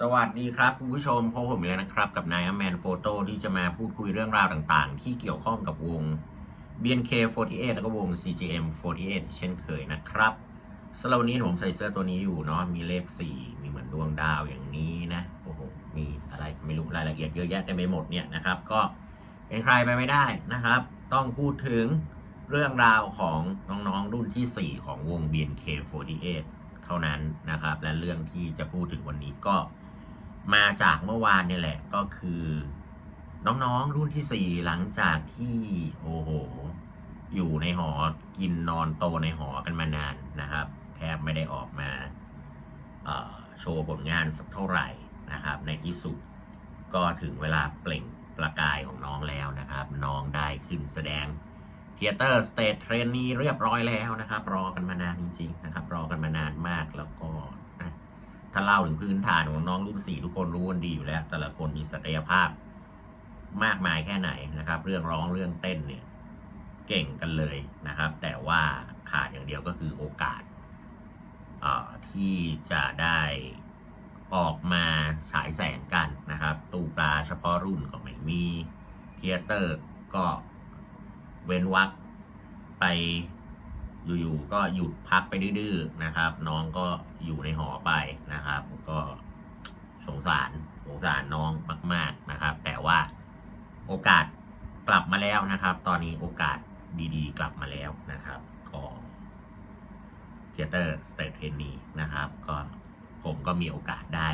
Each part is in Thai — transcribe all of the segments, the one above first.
สวัสดีครับคุณผู้ชมพบผมอีกแล้วนะครับ กับนายแมนโฟโต้ที่จะมาพูดคุยเรื่องราวต่างๆ ที่เกี่ยวข้องกับวง BNK48 แล้วก็วง CGM48 เช่นเคยนะครับสำหรับวันนี้ผมใส่เสื้อตัวนี้อยู่เนาะมีเลข 4 มีเหมือนดวงดาวอย่างนี้นะโอ้โหมีอะไรไม่รู้รายละเอียดเยอะแยะเต็มไปหมดเนี่ยนะครับ ก็เป็นใครไปไม่ได้นะครับ ต้องพูดถึงเรื่องราวของน้องๆรุ่นที่ 4 ของวง BNK48 เท่านั้นนะครับ และเรื่องที่จะพูดถึงวันนี้ก็ มาจากเมื่อวานเนี่ยแหละก็คือน้องๆรุ่นที่4หลังจากที่โอ้โห อยู่ในหอกินนอนโตในหอกันมานานนะครับ แทบไม่ได้ออกมาโชว์ผลงานสักเท่าไหร่นะครับ ในที่สุดก็ถึงเวลาเปล่งประกายของน้องแล้วนะครับ น้องได้ขึ้นแสดงเทเตอร์สเตทเทรนนี้เรียบร้อยแล้วนะครับ รอกันมานานจริงๆนะครับ รอกันมานานมากแล้วก็ ถ้าเล่าถึงพื้นฐานของน้องรุ่นสี่ทุกคนรู้กันดีอยู่แล้ว แต่ละคนมีศักยภาพมากมายแค่ไหนนะครับ เรื่องร้องเรื่องเต้นเนี่ยเก่งกันเลยนะครับ แต่ว่าขาดอย่างเดียวก็คือโอกาสที่จะได้ออกมาฉายแสงกันนะครับ ตู้ปลาเฉพาะรุ่นก็ไม่มีเทยเตอร์ก็เว้นวักไป อยู่ๆก็หยุดพักไปดื้อๆนะครับ น้องก็อยู่ในหอไปนะครับ ก็สงสารสงสารน้องมาก ๆนะครับ แต่ว่าโอกาสกลับมาแล้วนะครับ ตอนนี้โอกาสดีๆ กลับมาแล้วนะครับ ก็เทเตอร์สเตทเทนนีนะครับ ก็ผมก็มีโอกาสได้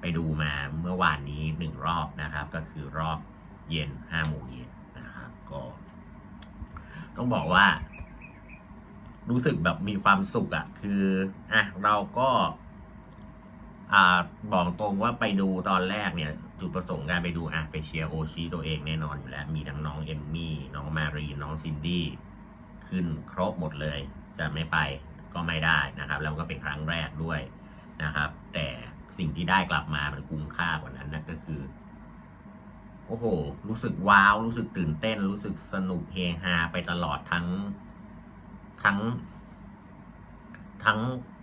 ไปดูมาเมื่อวานนี้หนึ่งรอบนะครับ ก็คือรอบเย็นห้าโมงเย็นนะครับ ก็ ต้องบอกว่า รู้สึกแบบมีความสุขอะ่ะ คืออะเราก็อ่าบอกตรงว่าไปดูตอนแรกเนี่ยจุดประสงค์การไปดูอะไปเชียร์โอชิตัวเองแน่นอนอยู่แล้ว มีทั้งน้องเอมมี่น้องมารีน้องซินดี้ขึ้นครบหมดเลย จะไม่ไปก็ไม่ได้นะครับ แล้วก็เป็นครั้งแรกด้วยนะครับ แต่สิ่งที่ได้กลับมามันคุ้มค่ากว่านั้นนะก็คือ โอ้โห รู้สึกว้าว รู้สึกตื่นเต้น รู้สึกสนุกเฮฮาไปตลอดทั้ง ทั้ง ทั้ง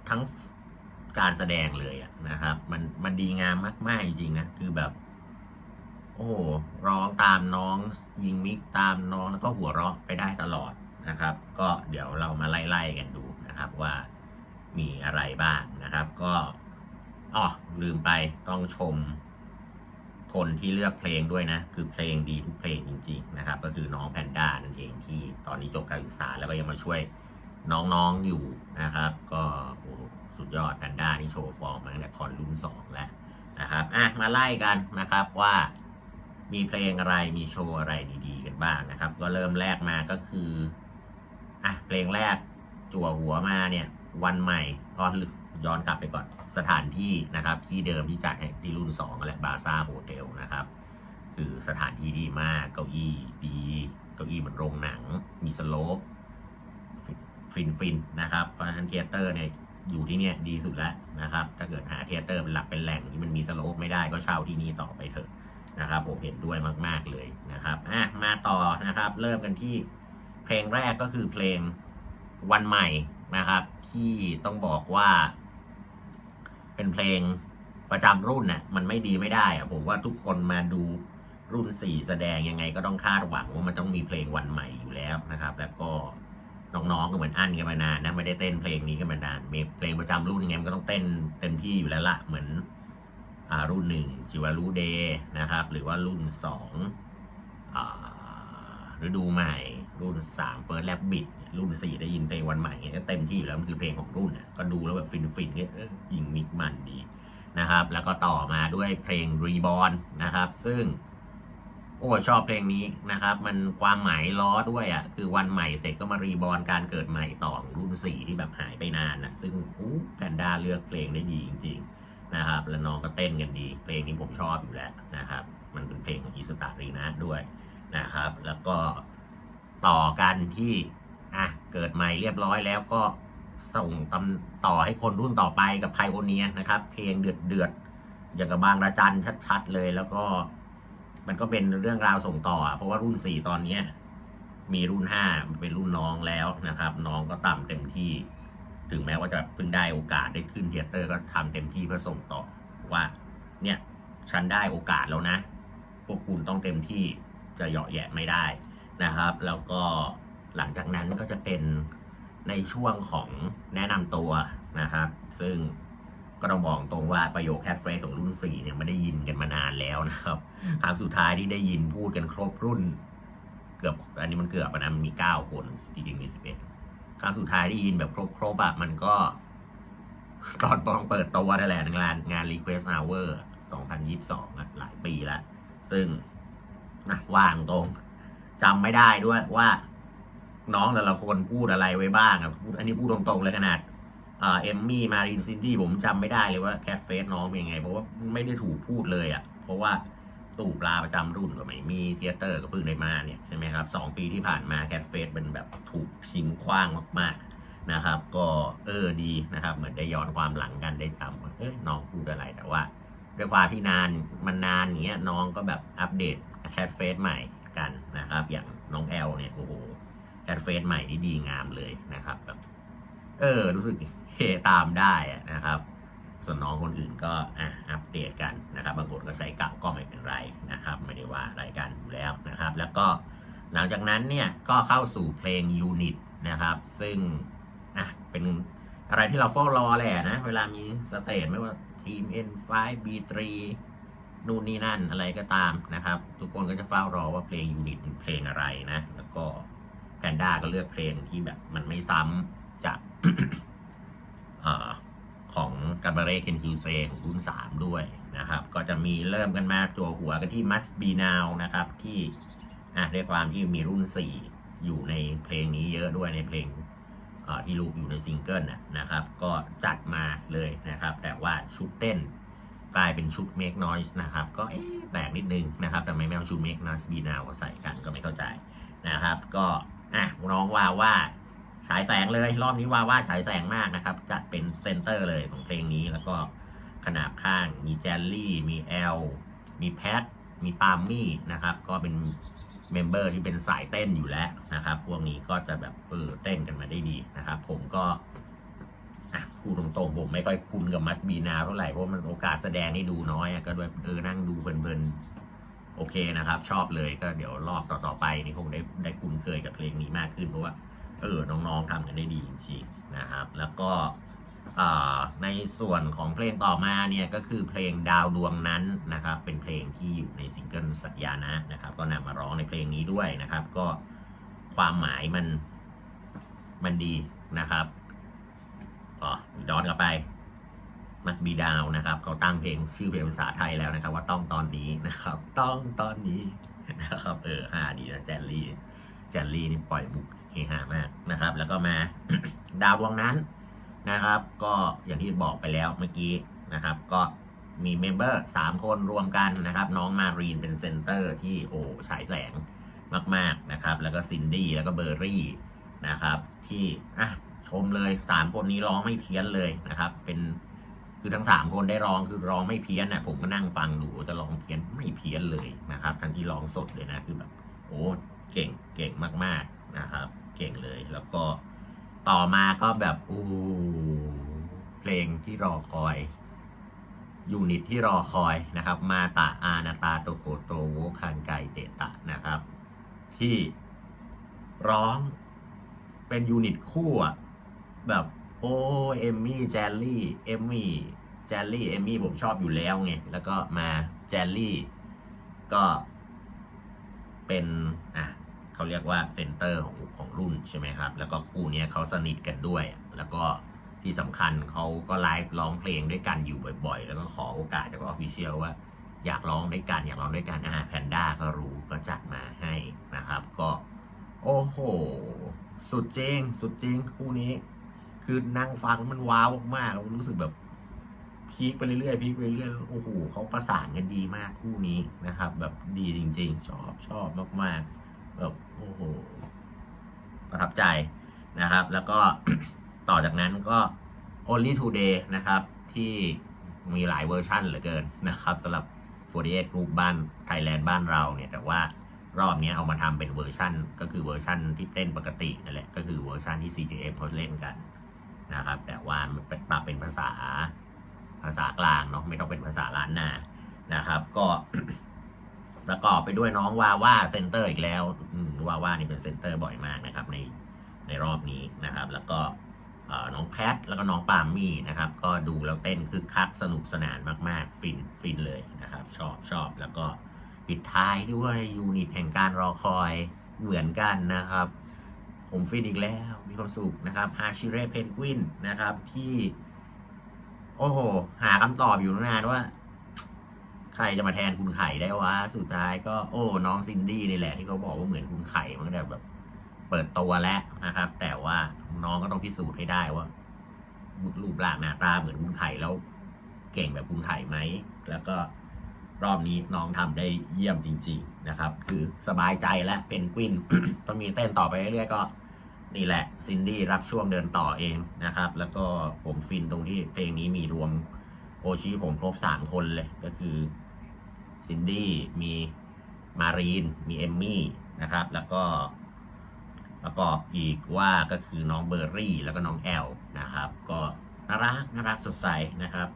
ทั้งการแสดงเลยอะนะครับ มันมันดีงามมาก ๆ จริงๆนะ คือแบบ โอ้โหร้องตามน้อง ยิงมิกตามน้องแล้วก็หัวเราะไปได้ตลอดนะครับ ก็เดี๋ยวเรามาไล่ๆกันดูนะครับว่ามีอะไรบ้างนะครับ ก็อ๋อลืมไปต้องชม คนที่เลือกเพลงด้วยนะ คือเพลงดีทุกเพลงจริงๆนะครับ ก็คือน้องแพนด้านั่นเองที่ตอนนี้จบการศึกษาแล้วก็ยังมาช่วยน้องๆอยู่นะครับ ก็โอ้สุดยอดแพนด้านี่โชว์ฟอร์มมาตั้งแต่คอนรุ่นสองแล้วนะครับอะมาไล่กันนะครับว่ามีเพลงอะไรมีโชว์อะไรดีๆกันบ้างนะครับ ก็เริ่มแรกมาก็คืออะเพลงแรกจั่วหัวมาเนี่ยวันใหม่ก็ ย้อนกลับไปก่อนสถานที่นะครับที่เดิมที่จัดให้ที่รุ่น2และบาซ่าโฮเทลนะครับ คือสถานที่ดีมากเก้าอี้ดีเก้าอี้เหมือนโรงหนัง มีสโลปฟินฟินนะครับเพราะฉะนั้นเทเตอร์เนี่ยอยู่ที่เนี่ยดีสุดแล้วนะครับ ถ้าเกิดหาเทเตอร์เป็นหลักเป็นแหล่งที่มันมีสโลปไม่ได้ก็เช่าที่นี่ต่อไปเถอะนะครับ ผมเห็นด้วยมาก ๆเลยนะครับอะมาต่อนะครับ เริ่มกันที่เพลงแรกก็คือเพลงวันใหม่นะครับ ที่ต้องบอกว่า เป็นเพลงประจำรุ่นน่ะมันไม่ดีไม่ได้อะผมว่าทุกคนมาดูรุ่นสี่แสดงยังไงก็ต้องคาดหวังว่ามันต้องมีเพลงวันใหม่อยู่แล้วนะครับ แล้วก็น้องๆก็เหมือนอั้นกันมานานนะไม่ได้เต้นเพลงนี้กันมานานมีเพลงประจำรุ่นไงมันก็ต้องเต้นเต็มที่อยู่แล้วละเหมือนอ่ารุ่นหนึ่งจิวารุเดย์นะครับ หรือว่ารุ่นสองอ่าฤดูใหม่ รุ่นสามเฟิร์สแลบบิด รุ่นสี่ได้ยินเพลงวันใหม่เงี้ยเต็มที่อยู่แล้วมันคือเพลงของรุ่นน่ะก็ดูแล้วแบบฟินๆเงี้ยเออยิงมิกมันดีนะครับ แล้วก็ต่อมาด้วยเพลง Reborn นะครับ ซึ่ง โอ้ชอบเพลงนี้นะครับ มันความหมายล้อด้วยอะ่ะคือวันใหม่เสร็จก็มารีบอร์นการเกิดใหม่ต่อของรุ่นสี่ที่แบบหายไปนานนะซึ่งอู้แพนด้าเลือกเพลงได้ดีจริง ๆนะครับ แล้วน้องก็เต้นกันดี เพลงนี้ผมชอบอยู่แล้วนะครับ มันเป็นเพลงของอิสตารีนะด้วยนะครับ แล้วก็ต่อกันที่ เกิดใหม่เรียบร้อยแล้วก็ส่งตำต่อให้คนรุ่นต่อไปกับไพโอเนียนะครับ เพลงเดือดเดือดๆอย่างกับบางระจันชัดๆเลยแล้วก็ มันก็เป็นเรื่องราวส่งต่อ เพราะว่ารุ่นสี่ตอนเนี้ยมีรุ่นห้าเป็นรุ่นน้องแล้วนะครับ น้องก็ต่ำเต็มที่ ถึงแม้ว่าจะเพิ่งได้โอกาสได้ขึ้นเทเตอร์ก็ทำเต็มที่เพื่อส่งต่อว่าเนี่ยฉันได้โอกาสแล้วนะ พวกคุณต้องเต็มที่จะเหยาะแยะไม่ได้นะครับ แล้วก็ หลังจากนั้นก็จะเป็นในช่วงของแนะนำตัวนะครับ ซึ่งก็ต้องบอกตรงว่าประโยคแคทเฟรสของรุ่น4เนี่ยไม่ได้ยินกันมานานแล้วนะครับครั้งสุดท้ายที่ได้ยินพูดกันครบรุ่น เกือบอันนี้มันเกือบนะมันมี 9 คนจริงๆมี 11 ครั้งสุดท้ายได้ยินแบบครบๆอะมันก็ ตอนตอนเปิดตัวนั่นแหละงานงาน Request Hour 2022อะหลายปีแล้ว ซึ่งนะว่างตรงจำไม่ได้ด้วยว่า น้องแต่ละคนพูดอะไรไว้บ้างอะพูดอันนี้พูดตรงๆเลยขนาดเอ่อเอมมี่มารินซินดี้ผมจำไม่ได้เลยว่าแคทเฟสน้องเป็นยังไง เพราะว่าไม่ได้ถูกพูดเลยอะ เพราะว่าตู่ปลาประจำรุ่นก็ไม่มีเทเตอร์ก็เพิ่งได้มาเนี่ยใช่ไหมครับสองปีที่ผ่านมาแคทเฟสเป็นแบบถูกทิ้งขว้างมากๆนะครับ ก็เออดีนะครับ เหมือนได้ย้อนความหลังกันได้จำว่าเอ้ยน้องพูดอะไรแต่ว่าด้วยความที่นานมันนานอย่างเงี้ยน้องก็แบบอัปเดตแคทเฟสใหม่กันนะครับ อย่างน้องแอลเนี่ยโอ้โห แคทเฟสใหม่ที่ดีงามเลยนะครับแบบเออ รู้สึกเฮตามได้นะครับ ส่วนน้องคนอื่นก็อะอัปเดตกันนะครับบางคนก็ใช้เก่าก็ไม่เป็นไรนะครับ ไม่ได้ว่าอะไรกันอยู่แล้วนะครับ แล้วก็หลังจากนั้นเนี่ยก็เข้าสู่เพลงยูนิตนะครับ ซึ่งอะเป็นอะไรที่เราเฝ้ารอแหละนะ เวลามีสเตจไม่ว่าทีม N5 B3 นู่นนี่นั่นอะไรก็ตามนะครับ ทุกคนก็จะเฝ้ารอว่าเพลงยูนิตเป็นเพลงอะไรนะ แล้วก็ แพนด้าก็เลือกเพลงที่แบบมันไม่ซ้ำจากอของการบาเร่เคนคิวเซของรุ่น 3 ด้วยนะครับ ก็จะมีเริ่มกันมาตัวหัวกันที่ Must Be Now นะครับ ที่อะด้วยความที่มีรุ่น 4 อยู่ในเพลงนี้เยอะด้วยในเพลงที่ลูกอยู่ในซิงเกิลน่ะนะครับ ก็จัดมาเลยนะครับ แต่ว่าชุดเต้นกลายเป็นชุด Make Noise นะครับ ก็แปลกนิดนึงนะครับแต่ไม่แมวชุด Make Noise Be Now ใส่กันก็ไม่เข้าใจนะครับ ก็ อะน้องว่าว่าฉายแสงเลย รอบนี้ว่าว่าฉายแสงมากนะครับ จัดเป็นเซนเตอร์เลยของเพลงนี้แล้วก็ขนาบข้างมีแจลลี่ มีแอล มีแพท มีปาล์มมี่นะครับ ก็เป็นเมมเบอร์ที่เป็นสายเต้นอยู่แล้วนะครับ พวกนี้ก็จะแบบเออเต้นกันมาได้ดีนะครับ ผมก็อะพูดตรงๆผมไม่ค่อยคุ้นกับมัสบีนาเท่าไหร่ เพราะมันโอกาสแสดงนี่ดูน้อยอก็แบบเออนั่งดูเพลินๆ โอเคนะครับ ชอบเลยก็เดี๋ยวรอบต่อๆไปนี่คงได้ได้คุ้นเคยกับเพลงนี้มากขึ้นเพราะว่าเออน้องๆทำกันได้ดีจริงๆนะครับ แล้วก็ในส่วนของเพลงต่อมาเนี่ยก็คือเพลงดาวดวงนั้นนะครับ เป็นเพลงที่อยู่ในซิงเกิลสัญญานะนะครับ ก็นำมาร้องในเพลงนี้ด้วยนะครับ ก็ความหมายมันมันดีนะครับอ๋อย้อนกลับไป must be down นะครับ เขาตั้งเพลงชื่อเพลงภาษาไทยแล้วนะครับ ว่าต้องตอนนี้นะครับ ต้องตอนนี้นะครับ เออฮาดีนะแจลลี่แจลลี่นี่ปล่อยบุกเฮฮามากนะครับ แล้วก็มาดาววงนั้นนะครับ ก็อย่างที่บอกไปแล้วเมื่อกี้นะครับ ก็มีเมมเบอร์3คนรวมกันนะครับ น้องมารีนเป็นเซนเตอร์ที่โอ้ฉายแสงมากๆนะครับ แล้วก็ซินดี้แล้วก็เบอร์รี่นะครับ ที่อะชมเลย3คนนี้ร้องไม่เพี้ยนเลยนะครับ เป็น คือทั้ง 3 คนได้ร้องคือร้องไม่เพี้ยนนะผมก็นั่งฟังดูจะร้องเพี้ยนไม่เพี้ยนเลยนะครับทั้งที่ร้องสดเลยนะคือแบบโอ้เก่งเก่งมากๆนะครับ เก่งเลยแล้วก็ต่อมาก็แบบอู้เพลงที่รอคอยยูนิตที่รอคอยนะครับ มาตาอานาตาโตโกโตโวคันไกเตตะนะครับ ที่ร้องเป็นยูนิตคู่แบบ โอ้เอมมี่แจลลี่เอมมี่แจลลี่เอมมี่ผมชอบอยู่แล้วไง แล้วก็มาแจลลี่ก็เป็นอะเขาเรียกว่าเซนเตอร์ของของรุ่นใช่ไหมครับ แล้วก็คู่นี้เขาสนิทกันด้วย แล้วก็ที่สำคัญเขาก็ไลฟ์ร้องเพลงด้วยกันอยู่บ่อยๆ แล้วก็ขอโอกาสจากออฟฟิเชียลว่าอยากร้องด้วยกัน อยากร้องด้วยกันอ่าแพนด้าก็รู้ก็จัดมาให้นะครับ ก็ โอ้โห สุดจริง สุดจริง คู่นี้ คือนั่งฟังมันว้าวมากๆรู้สึกแบบพีคไปเรื่อยๆพีคไปเรื่อยๆโอ้โหเขาประสานกันดีมากคู่นี้นะครับ แบบดีจริง ๆ ชอบชอบมากๆแบบโอ้โหประทับใจนะครับ แล้วก็ต่อจากนั้นก็ only today นะครับ ที่มีหลายเวอร์ชั่นเหลือเกินนะครับสำหรับ48 Group บ้านไทยแลนด์บ้านเราเนี่ย แต่ว่ารอบนี้เอามาทำเป็นเวอร์ชั่น ก็คือเวอร์ชั่นที่เต้นปกตินั่นแหละ ก็คือเวอร์ชั่นที่ CJM เขาเล่นกัน นะครับ แต่ว่ามันปรับเป็นภาษาภาษากลางเนาะไม่ต้องเป็นภาษาล้านนานะครับ ก็ประกอบไปด้วยน้องวาว่าเซนเตอร์อีกแล้วอืมวาว่านี่เป็นเซนเตอร์บ่อยมากนะครับ ในในรอบนี้นะครับ แล้วก็น้องแพทแล้วก็น้องปามมี่นะครับ ก็ดูแล้วเต้นคือคักสนุกสนานมากๆ ฟินฟินเลยนะครับ ชอบชอบแล้วก็ปิดท้ายด้วยยูนิตแห่งการรอคอยเหมือนกันนะครับ ผมฟินอีกแล้ว มีความสุขนะครับฮาชิเร่เพนกวินนะครับที่โอ้โห หาคำตอบอยู่นานว่า ใครจะมาแทนคุณไข่ได้วะ สุดท้ายก็โอ้น้องซินดี้นี่แหละที่เขาบอกว่าเหมือนคุณไข่มันก็แบบ เปิดตัวแล้วนะครับ แต่ว่าน้องก็ต้องพิสูจน์ให้ได้ว่ารูปร่างหน้าตาเหมือนคุณไข่แล้วเก่งแบบคุณไข่ไหม แล้วก็รอบนี้น้องทำได้เยี่ยมจริง ๆ นะครับ คือสบายใจและเป็นกวินต้องมีเต้นต่อไปเรื่อยๆก็ นี่แหละซินดี้รับช่วงเดินต่อเองนะครับ แล้วก็ผมฟินตรงที่เพลงนี้มีรวมโอชิผมครบสามคนเลย ก็คือซินดี้มีมารีน มีเอมมี่นะครับ แล้วก็ประกอบอีกว่าก็คือน้องเบอร์รี่ แล้วก็น้องแอลนะครับ ก็น่ารักน่ารักสดใสนะครับ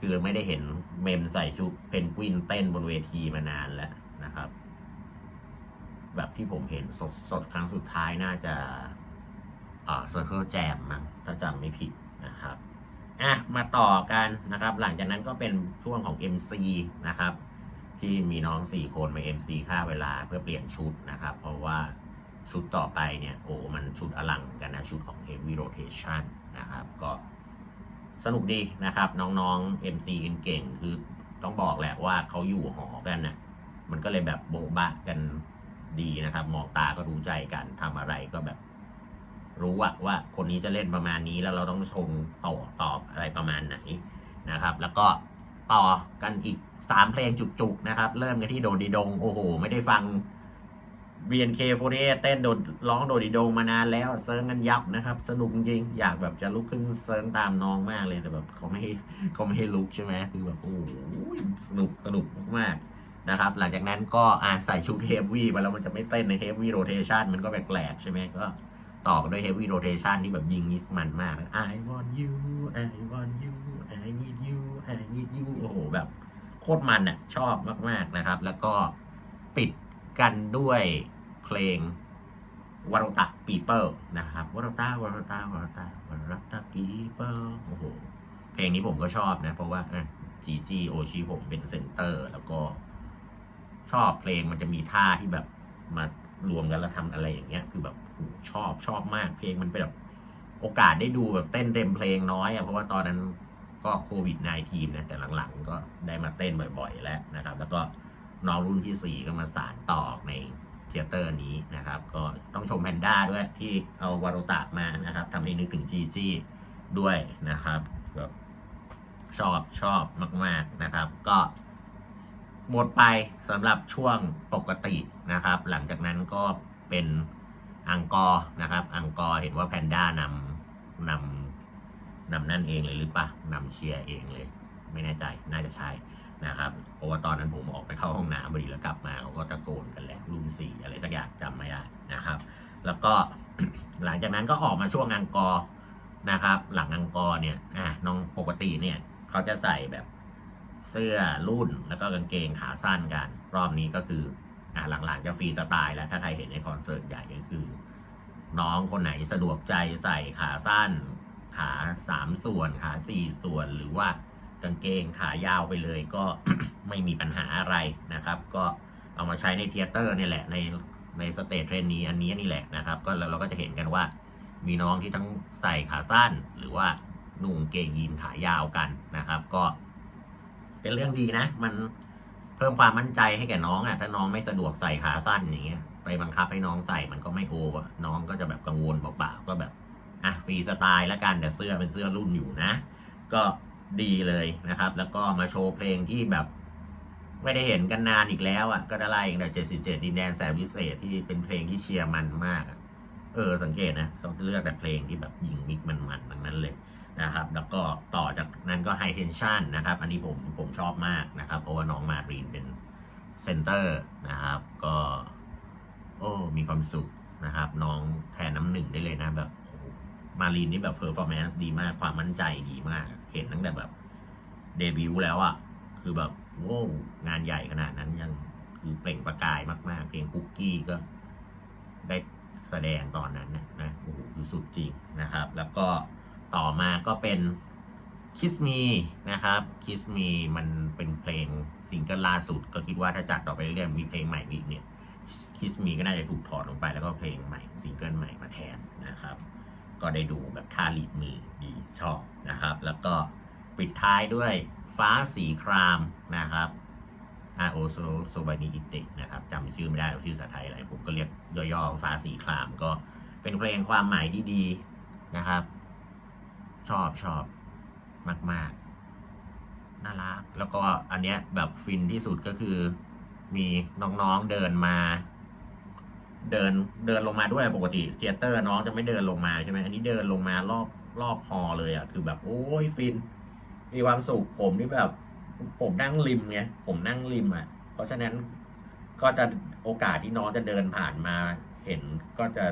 คือไม่ได้เห็นเมมใส่ชุดเพนกวินเต้นบนเวทีมานานแล้วนะครับ แบบที่ผมเห็นสดสดครั้งสุดท้ายน่าจะอ่า Circle Jam มั้งถ้าจำไม่ผิดนะครับอะมาต่อกันนะครับ หลังจากนั้นก็เป็นช่วงของ MC นะครับ ที่มีน้อง 4 คนมา MC ค่าเวลาเพื่อเปลี่ยนชุดนะครับ เพราะว่าชุดต่อไปเนี่ยโอ้มันชุดอลังกันนะ ชุดของ Heavy Rotation นะครับก็สนุกดีนะครับ น้องๆ MC กันเก่งคือต้องบอกแหละว่าเขาอยู่หอกันน่ะมันก็เลยแบบโบ๊ะบะกัน ดีนะครับ มองตาก็รู้ใจกันทำอะไรก็แบบ รู้ว่าว่าคนนี้จะเล่นประมาณนี้แล้วเราต้องชงต่อตอบอะไรประมาณไหนนะครับ แล้วก็ต่อกันอีกสามเพลงจุกๆนะครับ เริ่มกันที่โดดีดงโอ้โห ไม่ได้ฟัง BNK48 เต้นโดดร้องโดดีดงมานานแล้วเซิร์งกันยับนะครับ สนุกจริงอยากแบบจะลุกขึ้นเซิร์งตามน้องมากเลยแต่แบบเขาไม่เขาไม่ให้ลุกใช่ไหมคือแบบโอ้โหสนุกสนุกมากๆ นะครับ หลังจากนั้นก็อาใส่ชุดเฮฟวี่ไปแล้วมันจะไม่เต้นในเฮฟวี่โรเทชันมันก็แปลกๆใช่ไหมก็ต่อด้วย heavy rotation ที่แบบยิงนิสมันมาก I want you I want you I need you I need you โอ้โหแบบโคตรมันอะชอบมากๆนะครับ แล้วก็ปิดกันด้วยเพลงวารตะปีเปิลนะครับวารตะวารตะวารตะวารตะปีเปิลโอ้โหเพลงนี้ผมก็ชอบนะ เพราะว่าจีจีโอชิผมเป็นเซนเตอร์ แล้วก็ ชอบเพลงมันจะมีท่าที่แบบมารวมกันแล้วทำอะไรอย่างเงี้ย คือแบบชอบชอบมากเพลงมันเป็นแบบโอกาสได้ดูแบบเต้นเต็มเพลงน้อยอะเพราะว่าตอนนั้นก็โควิด -19 นะแต่หลังๆ ก็ได้มาเต้นบ่อยๆ แล้วนะครับ แล้วก็น้องรุ่นที่ 4 ก็มาสานต่อในเทเตอร์นี้นะครับ ก็ต้องชมแพนด้าด้วยที่เอาวารุตะมานะครับทำให้นึกถึงจีจีด้วยนะครับแบบชอบชอบมาก ๆนะครับ ก็ หมดไปสำหรับช่วงปกตินะครับ หลังจากนั้นก็เป็นอังกอร์นะครับอังกอร์เห็นว่าแพนด้านำนำนำนั่นเองเลยหรือปะนำเชียร์เองเลย ไม่แน่ใจน่าจะใช่นะครับเพราะว่าตอนนั้นผมออกไปเข้าห้องน้ำพอดีแล้วกลับมาเขาก็ตะโกนกันแหละรุ่นสี่อะไรสักอย่างจำไม่ได้นะครับ แล้วก็หลังจากนั้นก็ออกมาช่วงอังกอร์นะครับ หลังอังกอร์เนี่ยอะน้องปกติเนี่ยเขาจะใส่แบบ เสื้อรุ่นแล้วก็กางเกงขาสั้นกัน รอบนี้ก็คืออะหลังๆจะฟรีสไตล์แล้วถ้าใครเห็นในคอนเสิร์ตใหญ่ก็คือ น้องคนไหนสะดวกใจใส่ขาสั้น ขาสามส่วนขาสี่ส่วนหรือว่ากางเกงขายาวไปเลยก็ไม่มีปัญหาอะไรนะครับ ก็เอามาใช้ในเทเตอร์นี่แหละในในสเตจเทรนนี้อันนี้นี่แหละนะครับ ก็เราก็จะเห็นกันว่ามีน้องที่ทั้งใส่ขาสั้น หรือว่านุ่งเกงยีนขายาวกันนะครับ ก็ เป็นเรื่องดีนะ มันเพิ่มความมั่นใจให้แก่น้องอะ ถ้าน้องไม่สะดวกใส่ขาสั้นอย่างเงี้ย ไปบังคับให้น้องใส่มันก็ไม่โอวะน้องก็จะแบบกังวลเปล่าๆก็แบบ อะฟรีสไตล์แล้วกันแต่เสื้อเป็นเสื้อรุ่นอยู่นะ ก็ดีเลยนะครับ แล้วก็มาโชว์เพลงที่แบบ ไม่ได้เห็นกันนานอีกแล้วอะ ก็ได้ไล่ตั้งแต่77ดินแดนแสนวิเศษที่เป็นเพลงที่เชียร์มันมากอะเออสังเกตนะเขาเลือกแต่เพลงที่แบบยิงมิกมันๆทั้งนั้นเลย นะครับ แล้วก็ต่อจากนั้นก็ High Tension นะครับ อันนี้ผมผมชอบมากนะครับ เพราะว่าน้องมารีนเป็นเซนเตอร์นะครับ ก็ โอ้มีความสุขนะครับ น้องแทนน้ำหนึ่งได้เลยนะแบบโอ้มารีนนี่แบบเพอร์ฟอร์แมนซ์ดีมากความมั่นใจดีมาก เห็นตั้งแต่แบบเดบิวต์แล้วอะ่ะคือแบบโว้งานใหญ่ขนาดนั้นยังคือเปล่งประกายมากๆ เพลงคุกกี้ก็ได้แสดงตอนนั้นนะนะโอ้โหคือสุดจริงนะครับ แล้วก็ ต่อมาก็เป็น Kiss Me นะครับ Kiss Me มันเป็นเพลงซิงเกิลล่าสุด ก็คิดว่าถ้าจัดต่อไปเรื่อยๆมีเพลงใหม่อีกเนี่ย Kiss Me ก็น่าจะถูกถอดลงไปแล้วก็เพลงใหม่ซิงเกิลใหม่มาแทนนะครับ ก็ได้ดูแบบท่าลีดมือดีชอบนะครับ แล้วก็ปิดท้ายด้วยฟ้าสีครามนะครับอาโอโซโซบานิอิตินะครับจำชื่อไม่ได้ชื่อภาษาไทยอะไรผมก็เรียกย่อๆฟ้าสีครามก็เป็นเพลงความหมายดีๆนะครับ ชอบชอบมาก ๆ น่ารัก แล้วก็อันเนี้ยแบบฟินที่สุดก็คือ มีน้องๆเดินมา เดินเดินลงมาด้วยปกติสเกตเตอร์น้องจะไม่เดินลงมาใช่ไหมอันนี้เดินลงมารอบรอบฮอเลยอะ คือแบบโอ้ยฟิน มีความสุขผมที่แบบ ผมนั่งริมไงผมนั่งริมอะ เพราะฉะนั้นก็จะโอกาสที่น้องจะเดินผ่านมาเห็นก็จะ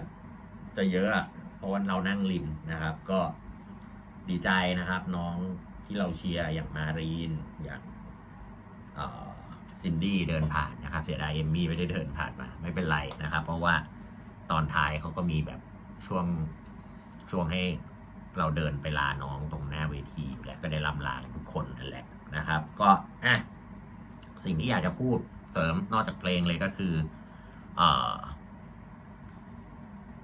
จะเยอะอะเพราะว่าเรานั่งริมนะครับ ก็ ดีใจนะครับน้องที่เราเชียร์อย่างมารีนอย่างซินดี้เดินผ่านนะครับ เสียดายเอมมี่ไม่ได้เดินผ่านมา ไม่เป็นไรนะครับ เพราะว่าตอนท้ายเขาก็มีแบบช่วงช่วงให้เราเดินไปลาน้องตรงหน้าเวทีอยู่แล้วก็ได้ลำลาทุกคนนั่นแหละนะครับ ก็อะสิ่งที่อยากจะพูดเสริมนอกจากเพลงเลยก็คือเอ่อ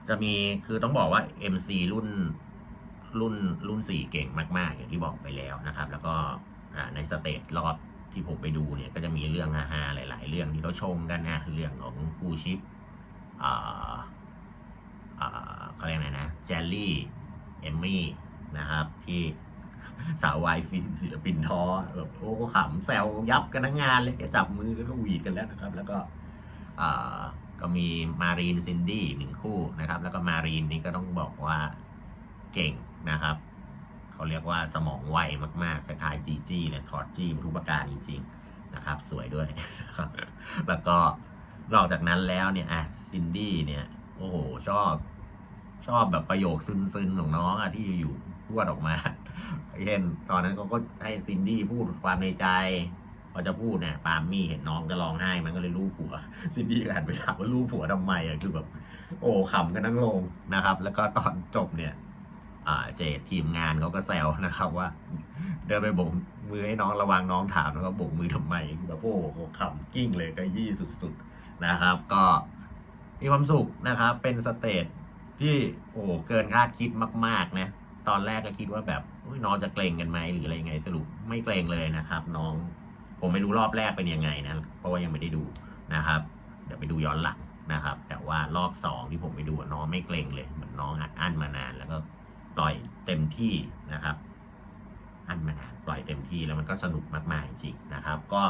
จะมีคือต้องบอกว่า MC รุ่น รุ่นรุ่นสี่เก่งมาก ๆ อย่างที่บอกไปแล้วนะครับ แล้วก็ในสเตจรอบที่ผมไปดูเนี่ยก็จะมีเรื่องฮาๆหลาย ๆ เรื่องที่เขาชมกันนะเรื่องของกูชิปเขาเรียกไงนะแจลลี่เอมมี่นะครับที่สาววายฟิลศิลปินท้อแบบโอ้ขำแซวยับกันทั้งงานเลยจับมือก็หวีดกันแล้วนะครับ แล้วก็ก็มีมารีนซินดี้หนึ่งคู่นะครับ แล้วก็มารีนนี่ก็ต้องบอกว่าเก่ง นะครับ เขาเรียกว่าสมองไวมากๆคล้ายๆจีจี้เลยถอดจี้ทุกประการจริง ๆ นะครับ สวยด้วยนะครับแล้วก็นอกจากนั้นแล้วเนี่ยอะซินดี้เนี่ย โอ้โห ชอบ ชอบแบบประโยคซึนๆของน้องอะที่อยู่ๆพูดออกมาเช่นตอนนั้นเขาก็ให้ซินดี้พูดความในใจพอจะพูดเนี่ยปาล์มมี่เห็นน้องจะร้องไห้มันก็เลยลูบหัว ซินดี้ก็หันไปถามว่าลูบหัวทำไมอะคือแบบ โอ้ขำกันทั้งโรงนะครับ แล้วก็ตอนจบเนี่ย เจดทีมงานเขาก็แซวนะครับว่า เดินไปโบกมือให้น้องระวังน้องถามแล้วก็โบกมือทำไมแบบโอ้โหขำกิ้งเลยก็ยี่สุดๆนะครับ ก็มีความสุขนะครับ เป็นสเตจที่โอ้โหเกินคาดคิดมากๆนะตอนแรกก็คิดว่าแบบน้องจะเกรงกันไหมหรืออะไรยังไงสรุปไม่เกรงเลยนะครับ น้องผมไม่รู้รอบแรกเป็นยังไงนะเพราะว่ายังไม่ได้ดูนะครับ เดี๋ยวไปดูย้อนหลังนะครับ แต่ว่ารอบสองที่ผมไปดูน้องไม่เกรงเลยเหมือนน้องอัดอั้นมานาน แล้วก็ปล่อย เต็มที่นะครับ อันมานานปล่อยเต็มที่แล้วมันก็สนุกมากๆจริงๆนะครับ ก็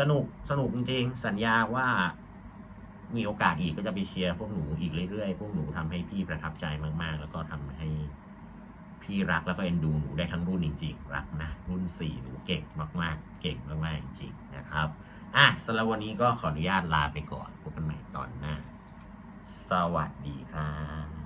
สนุกสนุกจริงๆสัญญาว่ามีโอกาสอีกก็จะไปเชียร์พวกหนูอีกเรื่อยๆ พวกหนูทำให้พี่ประทับใจมากๆ แล้วก็ทำให้พี่รักแล้วก็เอ็นดูหนูได้ทั้งรุ่นจริงๆ รักนะรุ่นสี่หนูเก่งมากๆ เก่งมากๆจริงๆนะครับอะสำหรับวันนี้ก็ขออนุญาตลาไปก่อนพบกันใหม่ตอนหน้า สวัสดีครับ